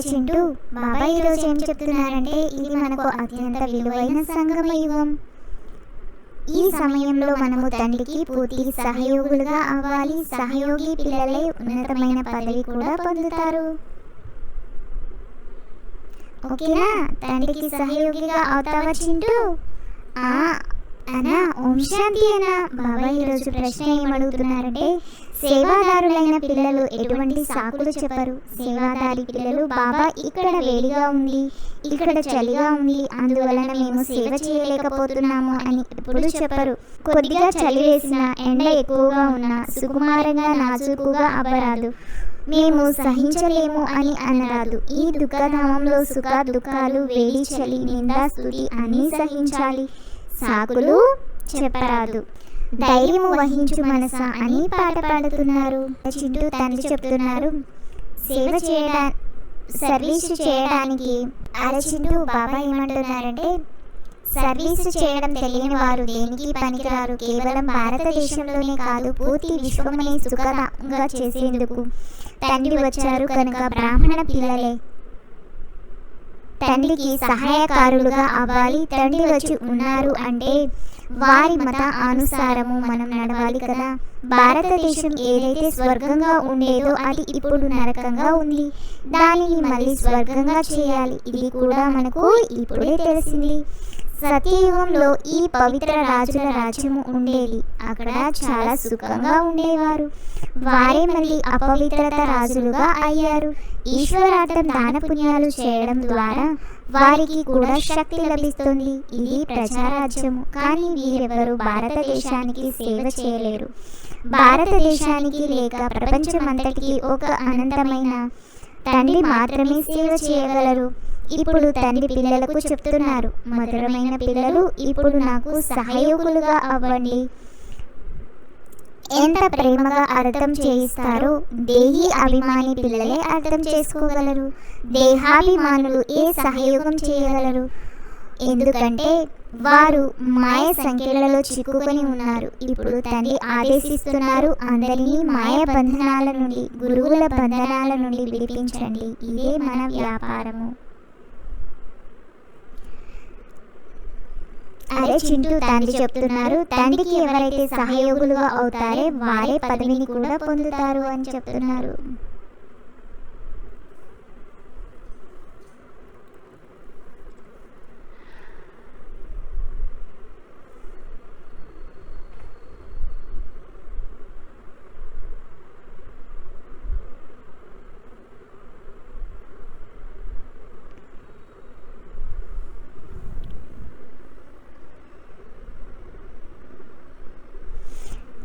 అరే చింటూ బాబా ఈరోజు ఏం చెప్తున్నారంటే ఇది మనకు అత్యంత విలువైన సంగమ యుగం ఈ సమయంలో మనము తండ్రికి పూర్తి సహయోగులుగా అవ్వాలి. సహయోగి పిల్లలే ఉన్నతమైన పదవి కూడా పొందుతారు. ఓకేనా? తండ్రికి సహయోగిగా అవుతావా చింటూ? అన్నా అనా? ఓం శాంతి ఈరోజు ప్రశ్న ఏమడుగుతున్నారంటే సేవాదారులైన పిల్లలు ఎటువంటి సాకులు చెప్పరు. సేవాదారి పిల్లలు బాబా ఇక్కడ వేడిగా ఉంది. ఇక్కడ చలిగా ఉంది. అందువలన మేము సేవ చేయలేకపోతున్నాము అని ఎప్పుడు చెప్పరు. కొద్దిగా చలి వేసిన ఎండ ఎక్కువగా ఉన్న సుకుమారంగా నాజుకుగా అవ్వరాదు. మేము సహించలేము అని అనరాదు. ఈ దుఃఖధామంలో సుఖ దుఃఖాలు వేడి చలి నిందా స్థుతి అన్నీ సహించాలి. సాకులు చెప్పరాదు. ధైర్యము వహించు మనస అని పాట పాడుతున్నారు. చింటూ తండ్రి చెప్తున్నారు. సేవ చేయడా సర్వీస్ చేయడానికి అరచింటూ బాబా ఏమంటున్నారంటే సర్వీస్ చేయడం తెలియని వారు దేనికి పనికిరారు? కేవలం భారతదేశంలోనే కాదు పూర్తి విశ్వమనే సుఖంగా చేసేందుకు తండ్రి వచ్చారు. కనుక బ్రాహ్మణ పిల్లలే తండ్రికి సహాయకారులుగా అవ్వాలి తండ్రి వచ్చి ఉన్నారు అంటే వారి మత అనుసారము మనం నడవాలి కదా. భారతదేశం ఏదైతే స్వర్గంగా ఉండేదో అది ఇప్పుడు నరకంగా ఉంది. దానిని మళ్ళీ స్వర్గంగా చేయాలి. ఇది కూడా మనకు ఇప్పుడే తెలిసింది. సత్యయుగంలో ఈ పవిత్ర రాజుల రాజ్యము ఉండేది. అక్కడ చాలా సుఖంగా ఉండేవారు. వారే మళ్ళీ అపవిత్రత రాజులుగా అయ్యారు. ఈశ్వరార్థం దాన పుణ్యాలు చేయడం ద్వారా వారికి కూడా శక్తి లభిస్తుంది. ఇది ప్రజారాజ్యము. కానీ వీరెవరు భారతదేశానికి సేవ చేయలేరు. భారతదేశానికి లేక ప్రపంచమంతటికి ఒక అనంతమైన తండ్రి మాత్రమే సేవ చేయగలరు. ఇప్పుడు తండ్రి పిల్లలకు చెప్తున్నారు మధురమైన పిల్లలు ఇప్పుడు నాకు సహయోగులుగా అవ్వండి. ఎంత ప్రేమగా అర్థం చేయిస్తారో దేహి అభిమాని పిల్లలే అర్థం చేసుకోగలరు. దేహాభిమానులు ఏ సహయోగం చేయగలరు? ఎందుకంటే వారు మాయ సంఖ్యలలో చిక్కుకొని ఉన్నారు. ఇప్పుడు తండ్రి ఆదేశిస్తున్నారు అందరినీ మాయ బంధనాల నుండి గురువుల బంధనాల నుండి విడిపించండి. ఇదే మన వ్యాపారము. అరే చింటూ తండ్రి చెప్తున్నారు తండ్రికి ఎవరైతే సహయోగులుగా అవుతారే వారే పదవిని కూడా పొందుతారు అని చెప్తున్నారు.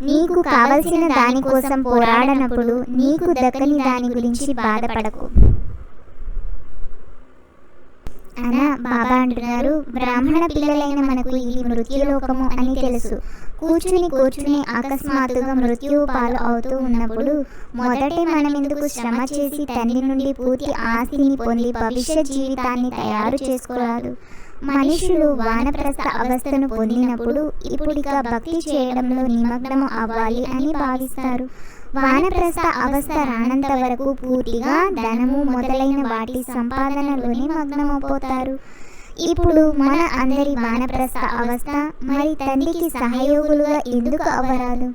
నీకు కావలసిన దానికోసం పోరాడనప్పుడు నీకు దక్కని దాని గురించి బాధపడకు. అన బాబా అంటున్నారు బ్రాహ్మణ పిల్లలైన మనకు ఇది మృత్యులోకము అని తెలుసు. కూర్చుని కూర్చుని అకస్మాత్తుగా మృత్యువు పాలు అవుతూ ఉన్నప్పుడు మొదటే మనం ఎందుకు శ్రమ చేసి తండ్రి నుండి పూర్తి ఆస్తిని పొంది భవిష్య జీవితాన్ని తయారు చేసుకోరాదు మనుషులు వానప్రస్థ అవస్థను పొందినప్పుడు ఇప్పుడిక భక్తి చేయడంలో నిమగ్నము అవ్వాలి అని భావిస్తారు. వానప్రస్థ అవస్థ రానంత వరకు పూర్తిగా ధనము మొదలైన వాటి సంపాదనలోనే మగ్నమైపోతారు ఇప్పుడు మన అందరి వానప్రస్థ అవస్థ మరి తండ్రికి సహయోగులుగా ఎందుకు అవ్వరాదు?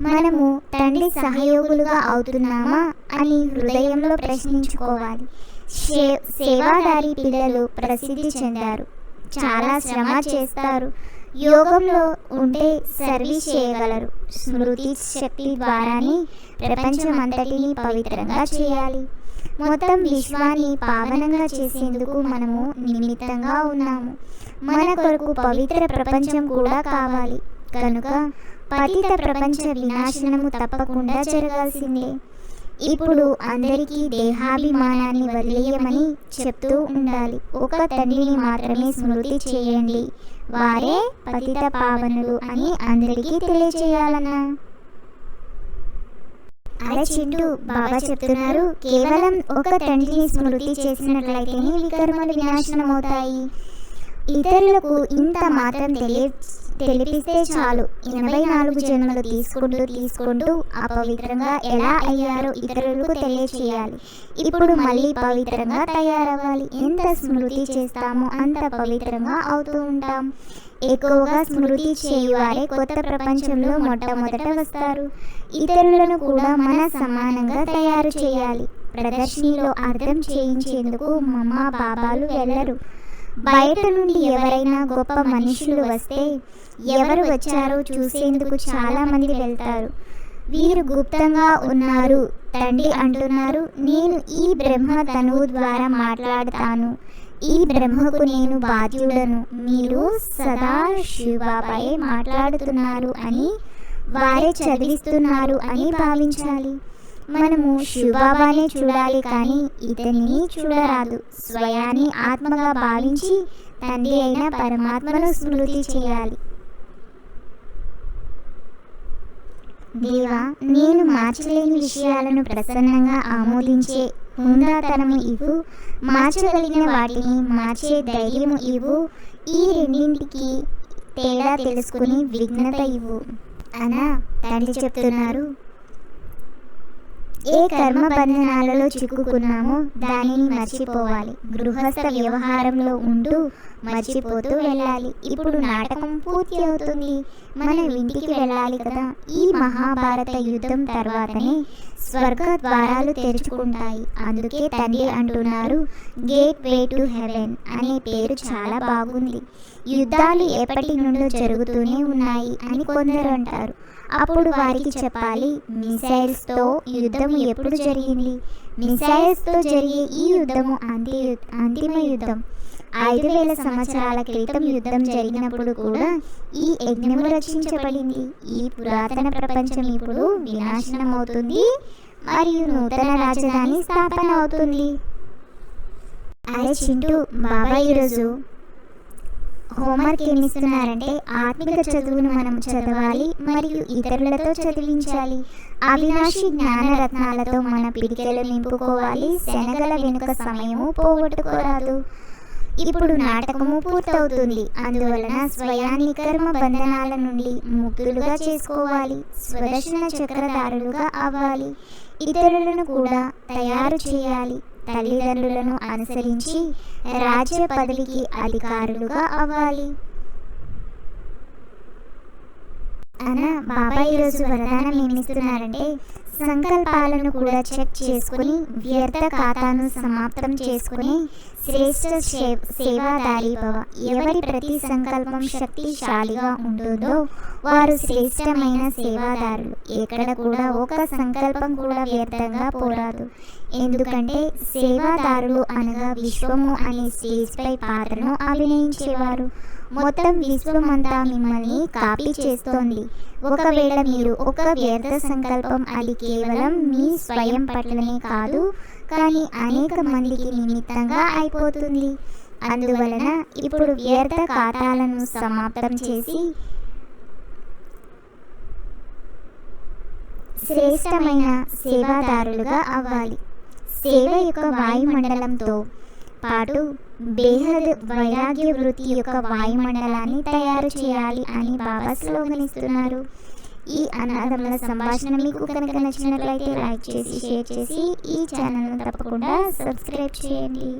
మనము తండ్రి సహయోగులుగా అవుతున్నామా అని హృదయంలో ప్రశ్నించుకోవాలి. సేవాదారి పిల్లలు ప్రసిద్ధి చెందారు. చాలా శ్రమ చేస్తారు. యోగంలో ఉంటే సర్వీస్ చేయగలరు. స్మృతి శక్తి ద్వారానే ప్రపంచమంతటిని పవిత్రంగా చేయాలి. మొత్తం విశ్వాన్ని పావనంగా చేసేందుకు మనము నిమిత్తంగా ఉన్నాము. మన కొరకు పవిత్ర ప్రపంచం కూడా కావాలి. కనుక పతిత ప్రపంచ వినాశనము తప్పకుండా జరగాల్సిందే. ఇప్పుడు అందరికీ దేహాభిమానాన్ని వదిలేయమని చెప్తూ ఉండాలి. ఒక తండ్రిని మాత్రమే స్మృతి చేయండి. వారే పతిత పావనులు అని అందరికీ తెలియచేయాలన్నా. అరే చింటూ బాబా చెప్తున్నారు కేవలం ఒక తండ్రిని స్మృతి చేసినట్లయితేనే వికర్మలు వినాశనం అవుతాయి ఇతరులకు ఇంత మాత్రం తెలియ తెలిపిస్తే చాలు. ఎనభై నాలుగు జన్మలు తీసుకుంటూ తీసుకుంటూ అపవిత్రంగా ఎలా అయ్యారో ఇతరులకు తెలియచేయాలి. ఇప్పుడు మళ్ళీ పవిత్రంగా తయారవ్వాలి. ఎంత స్మృతి చేస్తామో అంత పవిత్రంగా అవుతూ ఉంటాం. ఎక్కువగా స్మృతి చేయువారే కొత్త ప్రపంచంలో మొట్టమొదట వస్తారు. ఇతరులను కూడా మన సమానంగా తయారు చేయాలి. ప్రదర్శనలో అర్థం చేయించేందుకు మమ్మ బాబాలు వెళ్ళరు. బయట నుండి ఎవరైనా గొప్ప మనుషులు వస్తే ఎవరు వచ్చారో చూసేందుకు చాలామంది వెళ్తారు. వీరు గుప్తంగా ఉన్నారు తండ్రి అంటున్నారు నేను ఈ బ్రహ్మ తనువు ద్వారా మాట్లాడతాను. ఈ బ్రహ్మకు నేను బాధ్యుడను. మీరు సదా శివపై మాట్లాడుతున్నారు అని వారే చదివిస్తున్నారు అని భావించాలి. మనము శివబాబానే చూడాలి కానీ ఇతనిని చూడరాదు. స్వయాన్ని ఆత్మగా భావించి తండ్రి అయిన పరమాత్మను స్మృతి చేయాలి. దేవా నేను మార్చలేని విషయాలను ప్రసన్నంగా ఆమోదించే హుందాతనము ఇవ్వు. మార్చగలిగిన వాటిని మార్చే ధైర్యము ఇవ్వు. ఈ రెండింటికి తేడా తెలుసుకుని విఘ్నత ఇవ్వు. అన తండ్రి చెప్తున్నారు. ఏ కర్మ బంధనాలలో చిక్కుకున్నామో దానిని మర్చిపోవాలి. గృహస్థ వ్యవహారంలో ఉంటూ మర్చిపోతూ వెళ్ళాలి. ఇప్పుడు నాటకం పూర్తి అవుతుంది మనం ఇంటికి వెళ్ళాలి కదా. ఈ మహాభారత యుద్ధం తర్వాతనే స్వర్గ ద్వారాలు తెరుచుకుంటాయి. అందుకే తండ్రి అంటున్నారు గేట్ వే టు హెవెన్ అనే పేరు చాలా బాగుంది. యుద్ధాలు ఎప్పటి నుండో జరుగుతూనే ఉన్నాయి అని కొందరు అంటారు. అప్పుడు వారికి చెప్పాలి మిసైల్స్తో యుద్ధం యుద్ధము ఎప్పుడు జరిగింది? మిసైల్స్తో జరిగే ఈ యుద్ధము అంతి అంతిమ యుద్ధం. ఐదు వేల సంవత్సరాల క్రితం యుద్ధం జరిగినప్పుడు కూడా ఈ యజ్ఞము రక్షించబడింది. ఈ పురాతన ప్రపంచం ఇప్పుడు వినాశనం అవుతుంది మరియు నూతన రాజధాని స్థాపన అవుతుంది. అరే చింటూ బాబా ఈరోజు హోంవర్క్ ఏమిస్తున్నారంటే ఆత్మిక చదువును మనం చదవాలి మరియు ఇతరులతో చదివించాలి. అవినాశి జ్ఞానరత్నాలతో మన పిడికెలు నింపుకోవాలి. శనగల వెనుక సమయము పోగొట్టుకోరాదు. ఇప్పుడు నాటకము పూర్తవుతుంది. అందువలన స్వయాన్ని కర్మ బంధనాల నుండి ముక్తులుగా చేసుకోవాలి. స్వదర్శన చక్రధారులుగా అవ్వాలి. ఇతరులను కూడా తయారు చేయాలి. తల్లిదండ్రులను అనుసరించి రాజ్య పదవికి అధికారులుగా అవ్వాలి. అన్న బాబా ఈరోజు వరదానం ఏమిస్తున్నారంటే సంకల్పాలను కూడా చెక్ చేసుకుని వ్యర్థ ఖాతాను సమాప్తం చేసుకుని శ్రేష్ట సే- సేవాదారి భవ ఎవరి ప్రతి సంకల్పం శక్తిశాలిగా ఉంటుందో వారు శ్రేష్టమైన సేవాదారులు. ఎక్కడ కూడా ఒక సంకల్పం కూడా వ్యర్థంగా పోరాదు. ఎందుకంటే సేవాదారులు అనగా విశ్వము అనే స్టేజ్పై పాత్రను అభినయించేవారు. మొత్తం విశ్వమంతా మిమ్మల్ని కాపీ చేస్తోంది. ఒకవేళ మీరు ఒక వ్యర్థ సంకల్పం అది కేవలం మీ స్వయం పట్లనే కాదు కానీ అనేక మందికి నిమిత్తంగా అయిపోతుంది. అందువలన ఇప్పుడు వ్యర్థ ఖాతాలను సమాప్తం చేసి శ్రేష్టమైన సేవాదారులుగా అవ్వాలి. సేవ యొక్క వాయుమండలంతో పాటు బేహద్ వైరాగ్య వృత్తి యొక్క వాయుమండలాన్ని తయారు చేయాలి అని బాబా స్లోగనిస్తున్నారు ఈ అనాథముల సంభాషణ మీకు కనుక నచ్చినట్లయితే లైక్ చేసి షేర్ చేసి ఈ ఛానల్ను తప్పకుండా సబ్స్క్రైబ్ చేయండి.